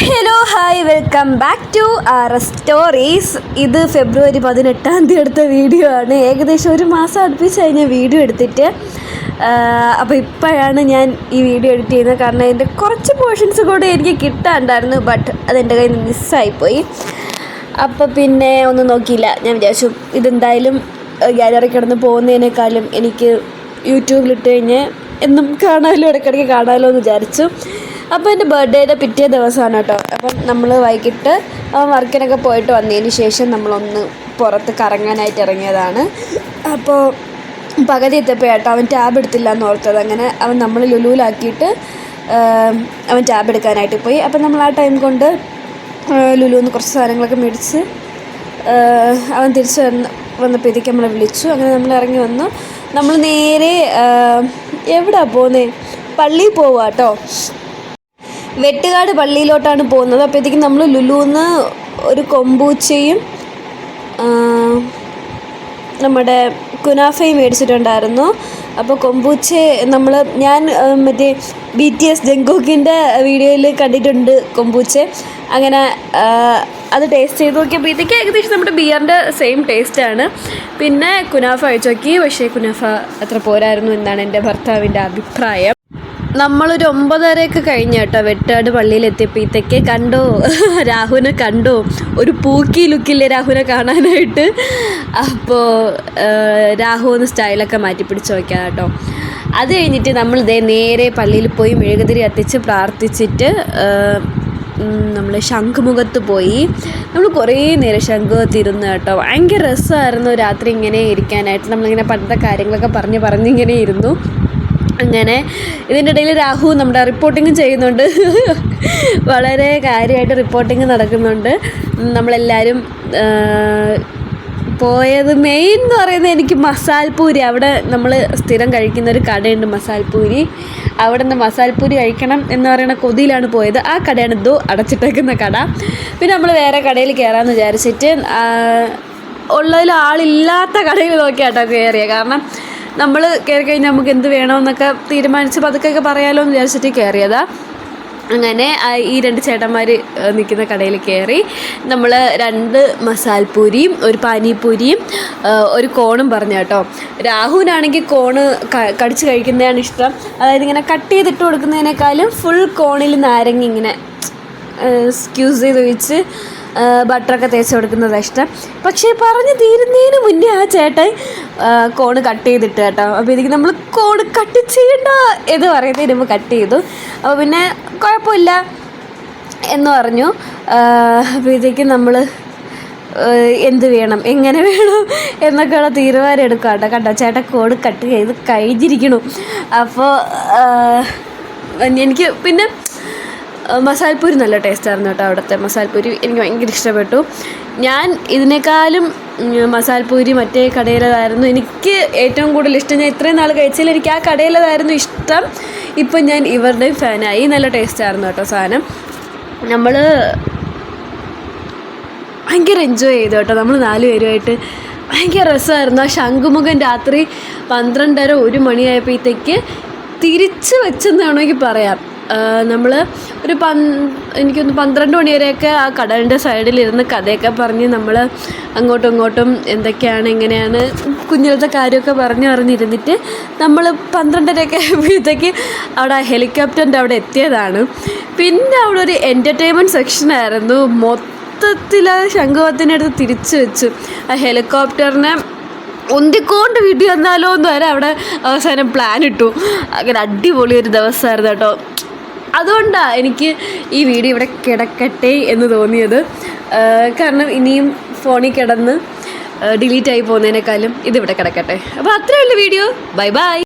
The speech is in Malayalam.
Hello hi welcome back to R stories ഇത് ഫെബ്രുവരി പതിനെട്ടാം തീയതി എടുത്ത വീഡിയോ ആണ്. ഏകദേശം ഒരു മാസം അടുപ്പിച്ച് കഴിഞ്ഞ വീഡിയോ എടുത്തിട്ട് അപ്പോൾ ഇപ്പോഴാണ് ഞാൻ ഈ വീഡിയോ എഡിറ്റ് ചെയ്യുന്നത്. കാരണം അതിന്റെ കുറച്ച് പോർഷൻസ് കൂടെ എനിക്ക് കിട്ടാണ്ടായിരുന്നു ബട്ട് അതെന്റെ കയ്യിൽ നിന്ന് മിസ്സായിപ്പോയി അപ്പോൾ പിന്നെ ഒന്നും നോക്കിയില്ല. ഞാൻ വിചാരിച്ചു ഇതെന്തായാലും ഗാലറി കിടന്ന് പോകുന്നതിനേക്കാളും എനിക്ക് യൂട്യൂബിലിട്ട് കഴിഞ്ഞ് എന്നും കാണാമല്ലോ ഇടയ്ക്കിടയ്ക്ക് കാണാമല്ലോ എന്ന് വിചാരിച്ചു. അപ്പോൾ എന്റെ ബർത്ത്ഡേയുടെ പിറ്റേ ദിവസമാണ് കേട്ടോ. അപ്പം നമ്മൾ വൈകിട്ട് വർക്കിനൊക്കെ പോയിട്ട് വന്നതിന് ശേഷം നമ്മളൊന്ന് പുറത്ത് കറങ്ങാനായിട്ട് ഇറങ്ങിയതാണ്. അപ്പോൾ പകുതി എത്തിയപ്പോൾ ഏട്ടോ അവൻ ടാബ് എടുത്തില്ല എന്ന് ഓർത്തത്. അങ്ങനെ അവൻ നമ്മൾ ലുലുവിലാക്കിയിട്ട് അവൻ ടാബ് എടുക്കാനായിട്ട് പോയി. അപ്പം നമ്മൾ ആ ടൈം കൊണ്ട് ലുലുന്ന് കുറച്ച് സാധനങ്ങളൊക്കെ മേടിച്ച് അവൻ തിരിച്ചു വന്ന് വന്നപ്പോഴത്തേക്ക് നമ്മളെ വിളിച്ചു. അങ്ങനെ നമ്മൾ ഇറങ്ങി വന്നു. നമ്മൾ നേരെ എവിടാ പോകുന്നത് പള്ളിയിൽ പോവുക കേട്ടോ വെട്ടുകാട് പള്ളിയിലോട്ടാണ് പോകുന്നത്. അപ്പോഴത്തേക്കും നമ്മൾ ലുലുന്ന് ഒരു കൊമ്പൂച്ചയും നമ്മുടെ കുനാഫയും മേടിച്ചിട്ടുണ്ടായിരുന്നു. അപ്പോൾ കൊമ്പൂച്ച നമ്മൾ ഞാൻ മറ്റേ ബി ടി എസ് ജങ്കൂക്കിന്റെ വീഡിയോയിൽ കണ്ടിട്ടുണ്ട് കൊമ്പൂച്ച അങ്ങനെ അത് ടേസ്റ്റ് ചെയ്ത് നോക്കിയപ്പോഴത്തേക്ക് ഏകദേശം നമ്മുടെ ബിയറിന്റെ സെയിം ടേസ്റ്റാണ് പിന്നെ കുനാഫ അഴിച്ചു നോക്കി. പക്ഷേ കുനാഫ അത്ര പോരായിരുന്നു എന്നാണ് എന്റെ ഭർത്താവിന്റെ അഭിപ്രായം. നമ്മളൊരു ഒമ്പതരയൊക്കെ കഴിഞ്ഞ കേട്ടോ വെട്ടാട് പള്ളിയിൽ എത്തിയപ്പോഴത്തേക്ക് കണ്ടോ. രാഹുവിനെ കണ്ടോ. ഒരു പൂക്കി ലുക്കില്ലേ രാഹുവിനെ കാണാനായിട്ട്. അപ്പോൾ രാഹു ഒന്ന് സ്റ്റൈലൊക്കെ മാറ്റി പിടിച്ച് നോക്കാം കേട്ടോ. അത് കഴിഞ്ഞിട്ട് നമ്മൾ ഇതേ നേരെ പള്ളിയിൽ പോയി മെഴുകുതിരി കത്തിച്ച് പ്രാർത്ഥിച്ചിട്ട് നമ്മൾ ശംഖുമുഖത്ത് പോയി. നമ്മൾ കുറേ നേരം ശംഖുമുഖത്ത് ഇരുന്ന് കേട്ടോ. ഭയങ്കര രസമായിരുന്നു രാത്രി ഇങ്ങനെ ഇരിക്കാനായിട്ട്. നമ്മളിങ്ങനെ പണ്ടത്തെ കാര്യങ്ങളൊക്കെ പറഞ്ഞ് പറഞ്ഞിങ്ങനെ ഇരുന്നു. അങ്ങനെ ഇതിന്റെ ഇടയിൽ രാഹു നമ്മുടെ റിപ്പോർട്ടിങ് ചെയ്യുന്നുണ്ട്. വളരെ കാര്യമായിട്ട് റിപ്പോർട്ടിങ് നടക്കുന്നുണ്ട്. നമ്മളെല്ലാവരും പോയത് മെയിൻ എന്ന് പറയുന്നത് എനിക്ക് മസാൽപൂരി. അവിടെ നമ്മൾ സ്ഥിരം കഴിക്കുന്ന ഒരു കടയുണ്ട് മസാൽപൂരി. അവിടെ നിന്ന് മസാൽപൂരി കഴിക്കണം എന്ന് പറയുന്ന കൊതിയിലാണ് പോയത്. ആ കടയാണ് ദോ അടച്ചിട്ടേക്കുന്ന കട. പിന്നെ നമ്മൾ വേറെ കടയിൽ കയറാമെന്ന് വിചാരിച്ചിട്ട് ഉള്ളതിൽ ആളില്ലാത്ത കടയിൽ നോക്കിയാട്ടോ കയറിയത് കാരണം നമ്മൾ കയറി കഴിഞ്ഞാൽ നമുക്ക് എന്ത് വേണമെന്നൊക്കെ തീരുമാനിച്ച് പതുക്കെ പറയാമല്ലോ എന്ന് വിചാരിച്ചിട്ട് കയറിയതാണ് അങ്ങനെ ഈ രണ്ട് ചേട്ടന്മാർ നിൽക്കുന്ന കടയിൽ കയറി നമ്മൾ രണ്ട് മസാൽപൂരിയും ഒരു പാനിപൂരിയും ഒരു കോണും പറഞ്ഞു കേട്ടോ. രാഹുവിനാണെങ്കിൽ കോണ് കടിച്ച് കഴിക്കുന്നതാണ് ഇഷ്ടം. അതായത് ഇങ്ങനെ കട്ട് ചെയ്തിട്ട് കൊടുക്കുന്നതിനേക്കാളും ഫുൾ കോണിൽ നാരങ്ങ ഇങ്ങനെ സ്ക്യൂസ് ചെയ്ത് ഒഴിച്ച് ബട്ടറൊക്കെ തേച്ച് കൊടുക്കുന്നതാണ് ഇഷ്ടം. പക്ഷേ പറഞ്ഞ് തീരുന്നതിന് മുന്നേ ആ ചേട്ടൻ കോണ് കട്ട് ചെയ്തിട്ട് കേട്ടോ. അപ്പോൾ ഇതിക്ക് നമ്മൾ കോണ് കട്ട് ചെയ്യണ്ട എന്ന് പറയുന്നതിന് മുമ്പ് കട്ട് ചെയ്തു. അപ്പോൾ പിന്നെ കുഴപ്പമില്ല എന്ന് പറഞ്ഞു. അപ്പോൾ ഇതേക്ക് നമ്മൾ എന്ത് വേണം എങ്ങനെ വേണം എന്നൊക്കെയുള്ള തീരുമാനം എടുക്കുക കേട്ടോ. കണ്ടോ ചേട്ടൻ കോഡ് കട്ട് ചെയ്ത് കഴിഞ്ഞിരിക്കണു അപ്പോൾ എനിക്ക് പിന്നെ മസാലപ്പൂരി നല്ല ടേസ്റ്റായിരുന്നു കേട്ടോ അവിടുത്തെ മസാൽപ്പൂരി എനിക്ക് ഭയങ്കര ഇഷ്ടപ്പെട്ടു. ഞാൻ ഇതിനേക്കാളും മസാൽപ്പൂരി മറ്റേ കടയിലതായിരുന്നു. എനിക്ക് ഏറ്റവും കൂടുതൽ ഇഷ്ടം ഞാൻ ഇത്രയും നാൾ കഴിച്ചാൽ എനിക്ക് ആ കടയിലതായിരുന്നു ഇഷ്ടം. ഇപ്പം ഞാൻ ഇവരുടെയും ഫാനായി. നല്ല ടേസ്റ്റായിരുന്നു കേട്ടോ സാധനം. നമ്മൾ ഭയങ്കര എൻജോയ് ചെയ്തു കേട്ടോ. നമ്മൾ നാല് പേരുമായിട്ട് ഭയങ്കര രസമായിരുന്നു. ആ ശംഖുമുഖൻ രാത്രി പന്ത്രണ്ടര ഒരു മണിയായപ്പോഴത്തേക്ക് തിരിച്ച് വെച്ചെന്ന് വേണമെങ്കിൽ പറയാം. നമ്മൾ ഒരു പൻ എനിക്കൊന്ന് പന്ത്രണ്ട് മണിവരെയൊക്കെ ആ കടലിന്റെ സൈഡിലിരുന്ന് കഥയൊക്കെ പറഞ്ഞ് നമ്മൾ അങ്ങോട്ടും ഇങ്ങോട്ടും എന്തൊക്കെയാണ് എങ്ങനെയാണ് കുഞ്ഞിലത്തെ കാര്യമൊക്കെ പറഞ്ഞ് പറഞ്ഞിരുന്നിട്ട് നമ്മൾ പന്ത്രണ്ടരയൊക്കെ ആയപ്പോഴത്തേക്ക് അവിടെ ഹെലികോപ്റ്ററിന്റെ അവിടെ എത്തിയതാണ്. പിന്നെ അവിടെ ഒരു എന്റർടൈൻമെന്റ് സെക്ഷനായിരുന്നു മൊത്തത്തിൽ ആ ശംഖുവത്തിനടുത്ത് തിരിച്ചു വെച്ചു. ആ ഹെലികോപ്റ്ററിനെ ഒന്തിക്കൊണ്ട് വീട്ടിൽ വന്നാലോ എന്ന് വരെ അവിടെ അവസാനം പ്ലാൻ ഇട്ടു. അങ്ങനെ അടിപൊളി ഒരു ദിവസമായിരുന്നു കേട്ടോ. അതുകൊണ്ടാണ് എനിക്ക് ഈ വീഡിയോ ഇവിടെ കിടക്കട്ടെ എന്ന് തോന്നിയത്. കാരണം ഇനിയും ഫോണിൽ കിടന്ന് ഡിലീറ്റ് ആയി പോകുന്നതിനേക്കാളും ഇതിവിടെ കിടക്കട്ടെ. അപ്പോൾ അത്രയുള്ള വീഡിയോ. Bye bye.